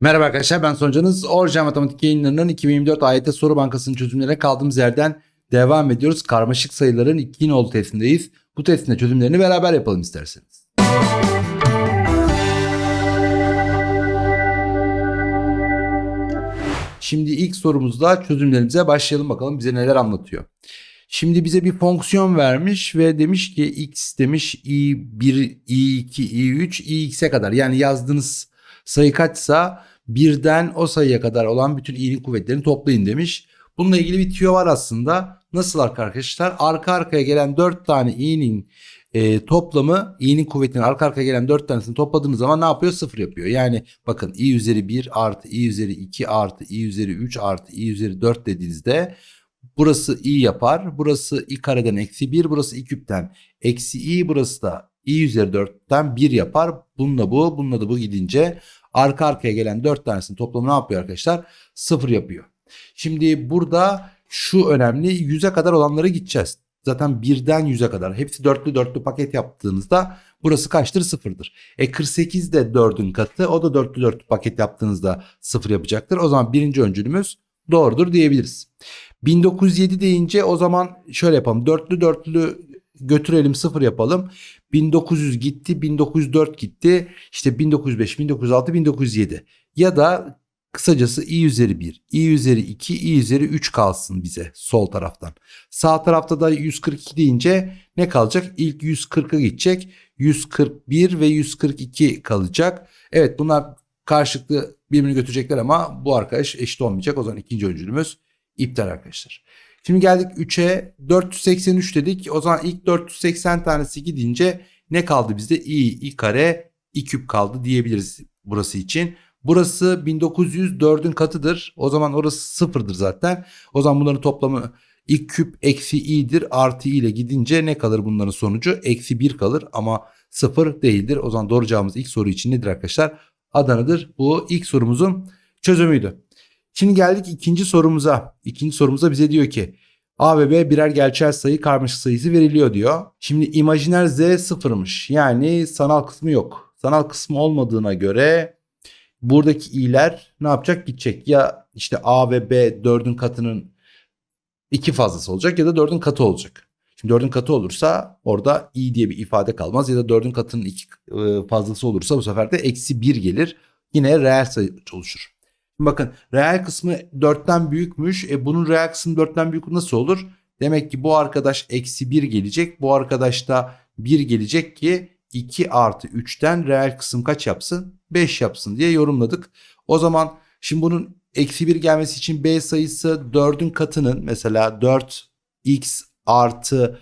Merhaba arkadaşlar ben Soncanız. Orijinal Matematik yayınlarının 2024 AYT Soru Bankası'nın çözümlerine kaldığımız yerden devam ediyoruz. Karmaşık sayıların 2 nolu testindeyiz. Bu testin de çözümlerini beraber yapalım isterseniz. Şimdi ilk sorumuzda çözümlerimize başlayalım bakalım bize neler anlatıyor. Şimdi bize bir fonksiyon vermiş ve demiş ki x demiş i1, i2, i3, ix'e kadar yani yazdığınız sayı kaçsa birden o sayıya kadar olan bütün i'nin kuvvetlerini toplayın demiş. Bununla ilgili bir tüyo var aslında. Nasıl arkadaşlar? Arka arkaya gelen 4 tane i'nin e, toplamı i'nin kuvvetinin arka arkaya gelen 4 tanesini topladığınız zaman ne yapıyor? Sıfır yapıyor. Yani bakın i üzeri 1 artı i üzeri 2 artı i üzeri 3 artı i üzeri 4 dediğinizde burası i yapar. Burası i kareden eksi 1 burası i küpten eksi i burası da i üzeri 4'ten 1 yapar. Bununla bu bununla da bu gidince arka arkaya gelen 4 tanesinin toplamı ne yapıyor arkadaşlar? 0 yapıyor. Şimdi burada şu önemli 100'e kadar olanlara gideceğiz. Zaten birden 100'e kadar hepsi dörtlü dörtlü paket yaptığınızda burası kaçtır? Sıfırdır. E 48 de 4'ün katı o da dörtlü dörtlü paket yaptığınızda sıfır yapacaktır. O zaman birinci öncülümüz doğrudur diyebiliriz. 1907 deyince o zaman şöyle yapalım. Dörtlü dörtlü götürelim sıfır yapalım. 1900 gitti, 1904 gitti. İşte 1905, 1906, 1907. Ya da kısacası i üzeri 1, i üzeri 2, i üzeri 3 kalsın bize sol taraftan. Sağ tarafta da 142 deyince ne kalacak? İlk 140'a gidecek. 141 ve 142 kalacak. Evet bunlar karşılıklı birbirini götürecekler ama bu arkadaş eşit olmayacak. O zaman ikinci öncülümüz iptal arkadaşlar. Şimdi geldik 3'e 483 dedik. O zaman ilk 480 tanesi gidince ne kaldı bizde? i, i kare, i küp kaldı diyebiliriz burası için. Burası 1904'ün katıdır. O zaman orası sıfırdır zaten. O zaman bunların toplamı i küp eksi i'dir artı i ile gidince ne kalır bunların sonucu? Eksi 1 kalır ama sıfır değildir. O zaman doğru cevabımız ilk soru için nedir arkadaşlar? Adana'dır. Bu ilk sorumuzun çözümüydü. Şimdi geldik ikinci sorumuza. İkinci sorumuza bize diyor ki A ve B birer gerçel sayı karmaşık sayısı veriliyor diyor. Şimdi imajiner Z sıfırmış. Yani sanal kısmı yok. Sanal kısmı olmadığına göre buradaki i'ler ne yapacak? Gidecek. Ya işte A ve B 4'ün katının iki fazlası olacak ya da 4'ün katı olacak. Şimdi 4'ün katı olursa orada i diye bir ifade kalmaz ya da 4'ün katının iki e, fazlası olursa bu sefer de eksi 1 gelir. Yine reel sayı oluşur. Bakın reel kısmı 4'ten büyükmüş. E bunun reel kısmı 4'ten büyük nasıl olur? Demek ki bu arkadaş eksi 1 gelecek. Bu arkadaş da 1 gelecek ki 2 artı 3'ten reel kısım kaç yapsın? 5 yapsın diye yorumladık. O zaman şimdi bunun eksi 1 gelmesi için b sayısı 4'ün katının mesela 4x artı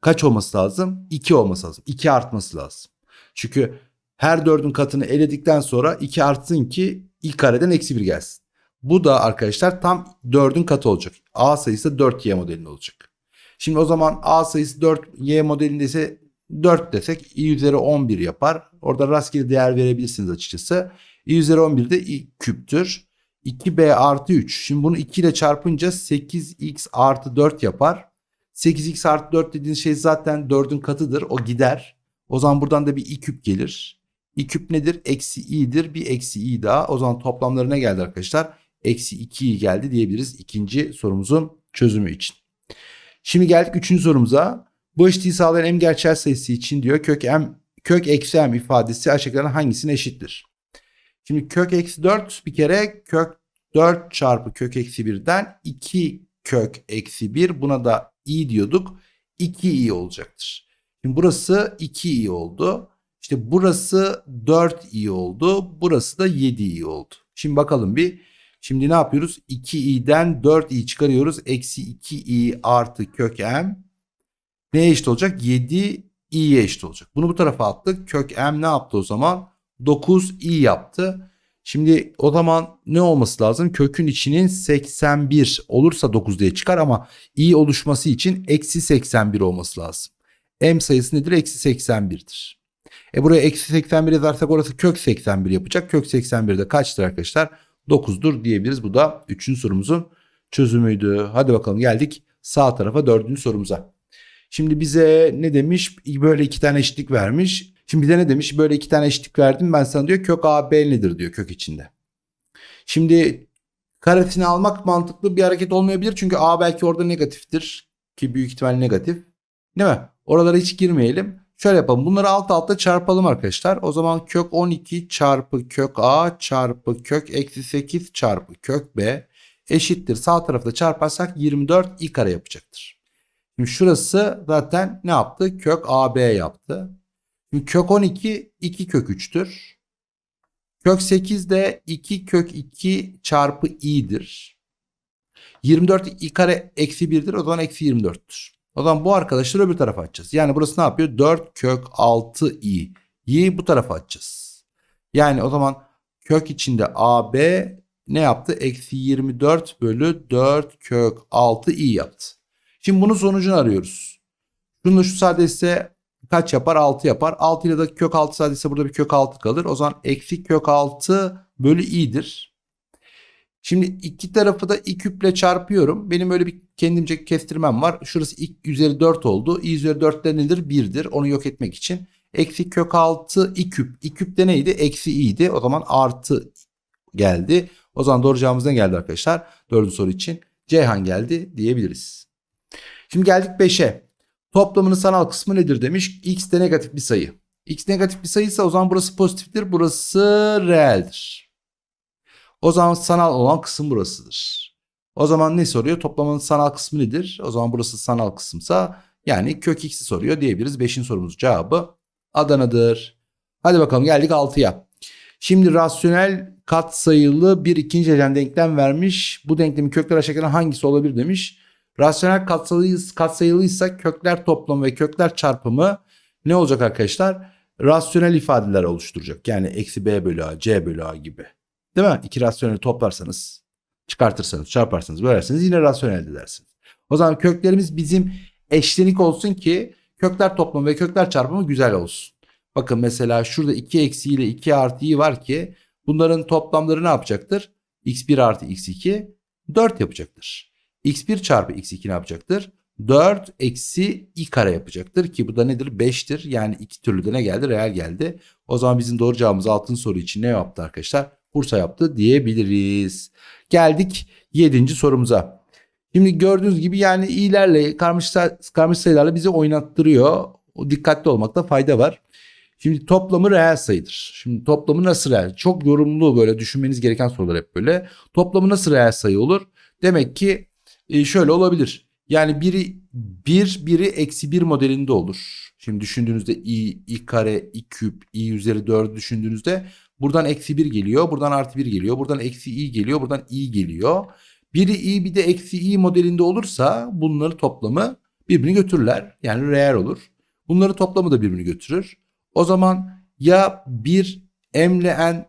kaç olması lazım? 2 olması lazım. 2 artması lazım. Çünkü her 4'ün katını eledikten sonra 2 artsın ki ilk kareden eksi 1 gelsin. Bu da arkadaşlar tam 4'ün katı olacak. A sayısı 4y modelinde olacak. Şimdi o zaman A sayısı 4y modelinde ise 4 desek i üzeri 11 yapar. Orada rastgele değer verebilirsiniz açıkçası. i üzeri 11 de i küptür. 2b artı 3. Şimdi bunu 2 ile çarpınca 8x artı 4 yapar. 8x artı 4 dediğiniz şey zaten 4'ün katıdır. O gider. O zaman buradan da bir i küp gelir. i küp nedir? Eksi i'dir. Bir eksi i daha. O zaman toplamları ne geldi arkadaşlar? Eksi 2i geldi diyebiliriz ikinci sorumuzun çözümü için. Şimdi geldik üçüncü sorumuza. Bu eşitliği sağlayan m gerçel sayısı için diyor kök m kök eksi m ifadesi aşağıdakilerden hangisine eşittir? Şimdi kök eksi 4 bir kere kök 4 çarpı kök eksi 1'den 2 kök eksi 1 buna da i diyorduk. 2i olacaktır. Şimdi burası 2i oldu. İşte burası 4i oldu. Burası da 7i oldu. Şimdi bakalım bir. Şimdi ne yapıyoruz? 2i'den 4i çıkarıyoruz. Eksi 2i artı kök m. Neye eşit olacak? 7i'ye eşit olacak. Bunu bu tarafa attık. Kök m ne yaptı o zaman? 9i yaptı. Şimdi o zaman ne olması lazım? Kökün içinin 81 olursa 9 diye çıkar ama i oluşması için eksi 81 olması lazım. m sayısı nedir? Eksi 81'dir. E buraya eksi 81 yazarsak orası kök 81 yapacak. Kök 81 de kaçtır arkadaşlar? 9'dur diyebiliriz. Bu da 3. sorumuzun çözümüydü. Hadi bakalım geldik sağ tarafa 4. sorumuza. Şimdi bize ne demiş? Böyle iki tane eşitlik vermiş. Şimdi bize ne demiş? Böyle iki tane eşitlik verdim ben sana diyor kök AB nedir diyor kök içinde. Şimdi karesini almak mantıklı bir hareket olmayabilir. Çünkü A belki orada negatiftir. Ki büyük ihtimal negatif. Değil mi? Oralara hiç girmeyelim. Şöyle yapalım. Bunları alt alta çarpalım arkadaşlar. O zaman kök 12 çarpı kök A çarpı kök eksi 8 çarpı kök B eşittir. Sağ tarafta çarparsak 24 i kare yapacaktır. Şimdi şurası zaten ne yaptı? Kök AB yaptı. Şimdi kök 12 2 kök 3'tür. Kök 8 de 2 kök 2 çarpı i'dir. 24 i kare eksi 1'dir. O zaman eksi 24'tür. O zaman bu arkadaşları öbür tarafa atacağız. Yani burası ne yapıyor? 4 kök 6 i. i'yi bu tarafa atacağız. Yani o zaman kök içinde AB ne yaptı? Eksi 24 bölü 4 kök 6 i yaptı. Şimdi bunun sonucunu arıyoruz. Şunu şu sadese kaç yapar? 6 yapar. 6 ile de kök 6 sadese burada bir kök 6 kalır. O zaman eksi kök 6 bölü i'dir. Şimdi iki tarafı da i küple çarpıyorum. Benim öyle bir kendimce kestirmem var. Şurası i üzeri 4 oldu. i üzeri 4 de nedir? 1'dir. Onu yok etmek için. Eksi kök 6 i küp. i küp de neydi? Eksi i'ydi. O zaman artı geldi. O zaman doğru cevabımız ne geldi arkadaşlar? Dördüncü soru için Ceyhan geldi diyebiliriz. Şimdi geldik 5'e. Toplamının sanal kısmı nedir demiş. X de negatif bir sayı. X negatif bir sayıysa o zaman burası pozitiftir. Burası reeldir. O zaman sanal olan kısım burasıdır. O zaman ne soruyor? Toplamının sanal kısmı nedir? O zaman burası sanal kısımsa yani kök x'i soruyor diyebiliriz. 5'in sorumuz cevabı Adana'dır. Hadi bakalım geldik 6'ya. Şimdi rasyonel katsayılı bir ikinci derecen denklem vermiş. Bu denklemin kökler aşağıdakilerden hangisi olabilir demiş. Rasyonel katsayılı, katsayılıysa kökler toplamı ve kökler çarpımı ne olacak arkadaşlar? Rasyonel ifadeler oluşturacak. Yani eksi b bölü a, c bölü a gibi. Değil mi? İki rasyoneli toplarsanız, çıkartırsanız, çarparsanız, bölerseniz yine rasyonel edersiniz. O zaman köklerimiz bizim eşlenik olsun ki kökler toplamı ve kökler çarpımı güzel olsun. Bakın mesela şurada 2 eksi ile 2 artı i var ki bunların toplamları ne yapacaktır? x1 artı x2 4 yapacaktır. X1 çarpı x2 ne yapacaktır? 4 eksi i kare yapacaktır ki bu da nedir? 5'tir. Yani iki türlü de ne geldi? Reel geldi. O zaman bizim doğru cevabımız altın soru için ne yaptı arkadaşlar? Bursa yaptı diyebiliriz. Geldik 7. sorumuza. Şimdi gördüğünüz gibi yani i'lerle karmaşık, sayılarla bizi oynattırıyor. O dikkatli olmakta fayda var. Şimdi toplamı reel sayıdır. Şimdi toplamı nasıl reel? Çok yorumlu böyle düşünmeniz gereken sorular hep böyle. Toplamı nasıl reel sayı olur? Demek ki e, şöyle olabilir. Yani biri bir, biri eksi bir modelinde olur. Şimdi düşündüğünüzde i, i kare, i küp, i üzeri 4 düşündüğünüzde buradan eksi 1 geliyor, buradan artı 1 geliyor, buradan eksi i geliyor, buradan i geliyor. Biri i bir de eksi i modelinde olursa bunları toplamı birbirini götürürler. Yani reel olur. Bunları toplamı da birbirini götürür. O zaman ya 1 m ile n,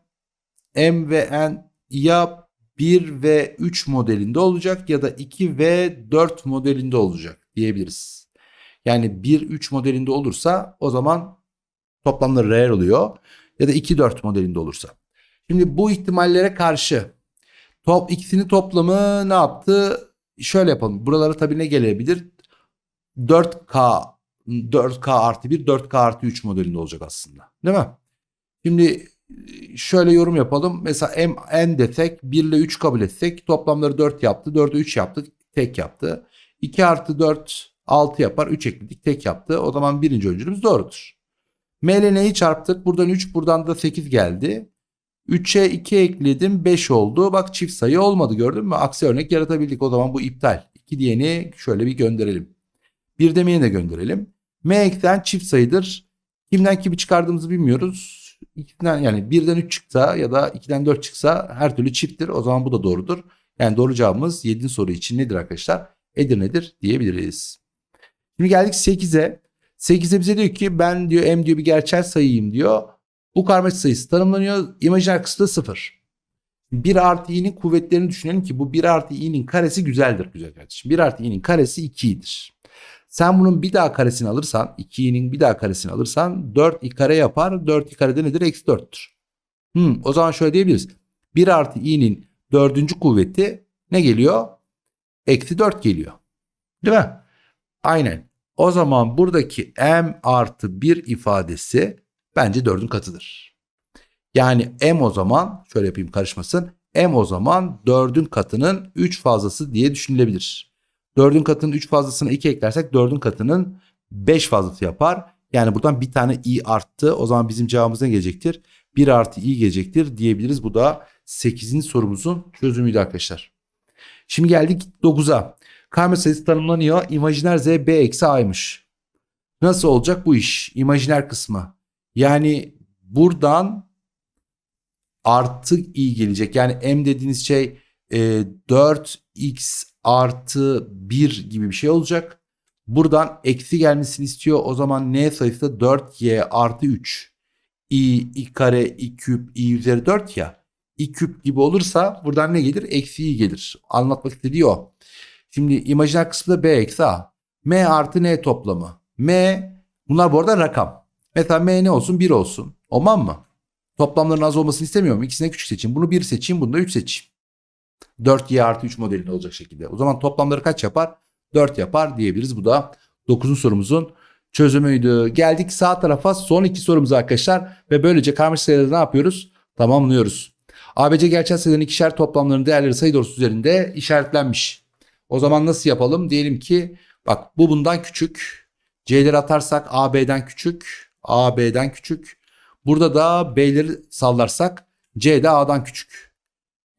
m ve n ya 1 ve 3 modelinde olacak ya da 2 ve 4 modelinde olacak diyebiliriz. Yani 1 3 modelinde olursa o zaman toplamları reel oluyor ya da 2 4 modelinde olursa. Şimdi bu ihtimallere karşı top ikisini toplamı ne yaptı? Şöyle yapalım. Buralara tabii ne gelebilir? 4K 4K artı 1 4K artı 3 modelinde olacak aslında. Değil mi? Şimdi şöyle yorum yapalım. Mesela m n desek 1 ile 3 kabul etsek toplamları 4 yaptı. 4'ü 3 yaptık. Tek yaptı. 2 artı 4 6 yapar. 3 ekledik. Tek yaptı. O zaman birinci öncülümüz doğrudur. M ile n'yi çarptık. Buradan 3 buradan da 8 geldi. 3'e 2 ekledim 5 oldu. Bak çift sayı olmadı gördün mü? Aksi örnek yaratabildik. O zaman bu iptal. 2 diyeni şöyle bir gönderelim. Bir demeyi de gönderelim. M eksen çift sayıdır. Kimden kimi çıkardığımızı bilmiyoruz. İkiden yani birden 3 çıksa ya da 2'den 4 çıksa her türlü çifttir. O zaman bu da doğrudur. Yani doğru cevabımız 7. soru için nedir arkadaşlar? Edirne'dir diyebiliriz. Şimdi geldik 8'e. 8'e bize diyor ki ben diyor m diyor bir gerçel sayıyım diyor. Bu karmaşık sayısı tanımlanıyor. İmajiner kısmı 0. 1 artı i'nin kuvvetlerini düşünelim ki bu 1 artı i'nin karesi güzeldir güzel kardeşim. 1 artı i'nin karesi 2'dir. Sen bunun bir daha karesini alırsan 2i'nin bir daha karesini alırsan 4i kare yapar. 4i kare de nedir? Eksi 4'tür. Hmm, o zaman şöyle diyebiliriz. 1 artı i'nin dördüncü kuvveti ne geliyor? Eksi 4 geliyor. Değil mi? Aynen. O zaman buradaki m artı 1 ifadesi bence 4'ün katıdır. Yani m o zaman şöyle yapayım karışmasın. M o zaman 4'ün katının 3 fazlası diye düşünülebilir. 4'ün katının 3 fazlasına 2 eklersek 4'ün katının 5 fazlası yapar. Yani buradan bir tane i arttı. O zaman bizim cevabımız ne gelecektir? 1 artı i gelecektir diyebiliriz. Bu da 8. sorumuzun çözümüydü arkadaşlar. Şimdi geldik 9'a. Karma sayısı tanımlanıyor. İmajiner z b eksi a'ymış. Nasıl olacak bu iş? İmajiner kısmı. Yani buradan artı i gelecek. Yani m dediğiniz şey e, 4x artı 1 gibi bir şey olacak. Buradan eksi gelmesini istiyor. O zaman n sayısı da 4y artı 3. i, i kare, i küp, i üzeri 4 ya. i küp gibi olursa buradan ne gelir? Eksi i gelir. Anlatmak istediği o. Şimdi imajiner kısmı da b eksi a. m artı n toplamı. m bunlar bu arada rakam. Mesela m ne olsun? 1 olsun. Olmam mı? Toplamların az olmasını istemiyorum. İkisine küçük seçeyim. Bunu 1 seçeyim. Bunu da 3 seçeyim. 4y artı 3 modelinde olacak şekilde. O zaman toplamları kaç yapar? 4 yapar diyebiliriz. Bu da 9. sorumuzun çözümüydü. Geldik sağ tarafa son iki sorumuz arkadaşlar. Ve böylece karmaşık sayıları ne yapıyoruz? Tamamlıyoruz. ABC gerçel sayıların ikişer toplamlarının değerleri sayı doğrusu üzerinde işaretlenmiş. O zaman nasıl yapalım? Diyelim ki bak bu bundan küçük. C'leri atarsak A B'den küçük. A B'den küçük. Burada da B'leri sallarsak C de A'dan küçük.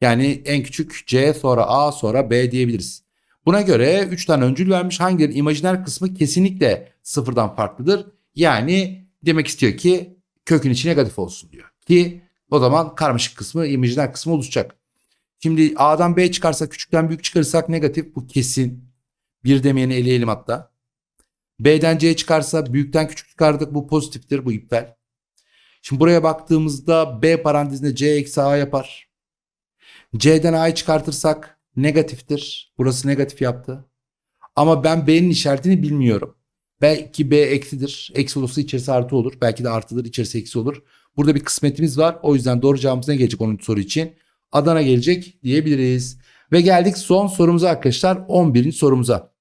Yani en küçük C sonra A sonra B diyebiliriz. Buna göre 3 tane öncül vermiş. Hangilerinin imajiner kısmı kesinlikle sıfırdan farklıdır. Yani demek istiyor ki kökün içi negatif olsun diyor. Ki o zaman karmaşık kısmı imajiner kısmı oluşacak. Şimdi A'dan B çıkarsak küçükten büyük çıkarırsak negatif bu kesin. Bir demeyeni eleyelim hatta. B'den C çıkarsa büyükten küçük çıkardık bu pozitiftir bu iptal. Şimdi buraya baktığımızda B parantezinde C eksi A yapar. C'den A'yı çıkartırsak negatiftir. Burası negatif yaptı. Ama ben B'nin işaretini bilmiyorum. Belki B eksidir. Eksi olursa içerisi artı olur. Belki de artıdır içerisi eksi olur. Burada bir kısmetimiz var. O yüzden doğru cevabımız ne gelecek 10. soru için? Adana gelecek diyebiliriz. Ve geldik son sorumuza arkadaşlar 11. sorumuza.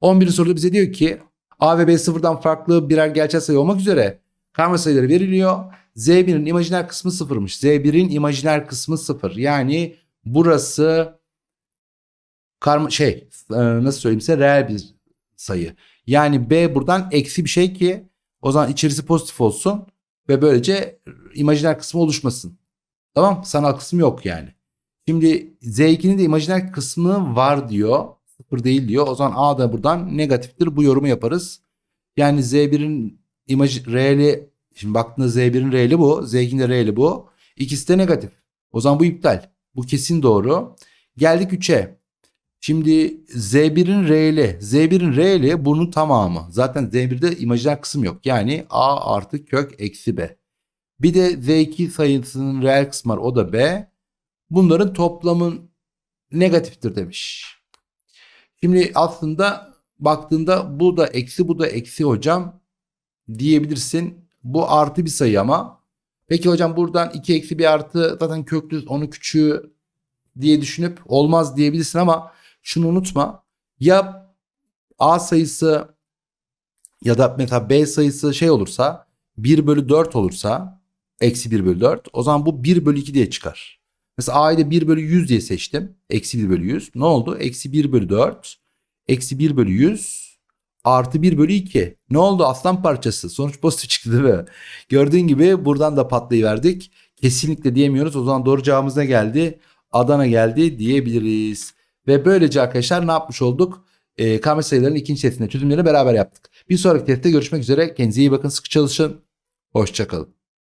11. soruda bize diyor ki A ve B sıfırdan farklı birer gerçel sayı olmak üzere karma sayıları veriliyor. Z1'in imajiner kısmı sıfırmış. Z1'in imajiner kısmı sıfır. Yani burası karma şey e, nasıl söyleyeyim size reel bir sayı. Yani B buradan eksi bir şey ki o zaman içerisi pozitif olsun ve böylece imajiner kısmı oluşmasın. Tamam sanal kısmı yok yani. Şimdi Z2'nin de imajiner kısmı var diyor. Sıfır değil diyor. O zaman A da buradan negatiftir. Bu yorumu yaparız. Yani Z1'in imaj reali şimdi baktığında Z1'in reali bu. Z2'nin de reali bu. İkisi de negatif. O zaman bu iptal. Bu kesin doğru. Geldik 3'e. Şimdi Z1'in reali. Z1'in reali bunun tamamı. Zaten Z1'de imajiner kısım yok. Yani A artı kök eksi B. Bir de Z2 sayısının reel kısmı var. O da B. Bunların toplamın negatiftir demiş. Şimdi aslında baktığında bu da eksi bu da eksi hocam diyebilirsin. Bu artı bir sayı ama. Peki hocam buradan 2 eksi bir artı zaten köklü onu küçüğü diye düşünüp olmaz diyebilirsin ama şunu unutma. Ya A sayısı ya da mesela B sayısı şey olursa 1 bölü 4 olursa eksi 1 bölü 4 o zaman bu 1 bölü 2 diye çıkar. Mesela A'yı da 1 bölü 100 diye seçtim. Eksi 1 bölü 100. Ne oldu? Eksi 1 bölü 4. Eksi 1 bölü 100. Artı 1 bölü 2. Ne oldu? Aslan parçası. Sonuç pozitif çıktı değil mi? Gördüğün gibi buradan da patlayıverdik. Kesinlikle diyemiyoruz. O zaman doğru cevabımız ne geldi? Adana geldi diyebiliriz. Ve böylece arkadaşlar ne yapmış olduk? E, karma sayıların ikinci testinde çözümlerini beraber yaptık. Bir sonraki testte görüşmek üzere. Kendinize iyi bakın. Sıkı çalışın. Hoşçakalın.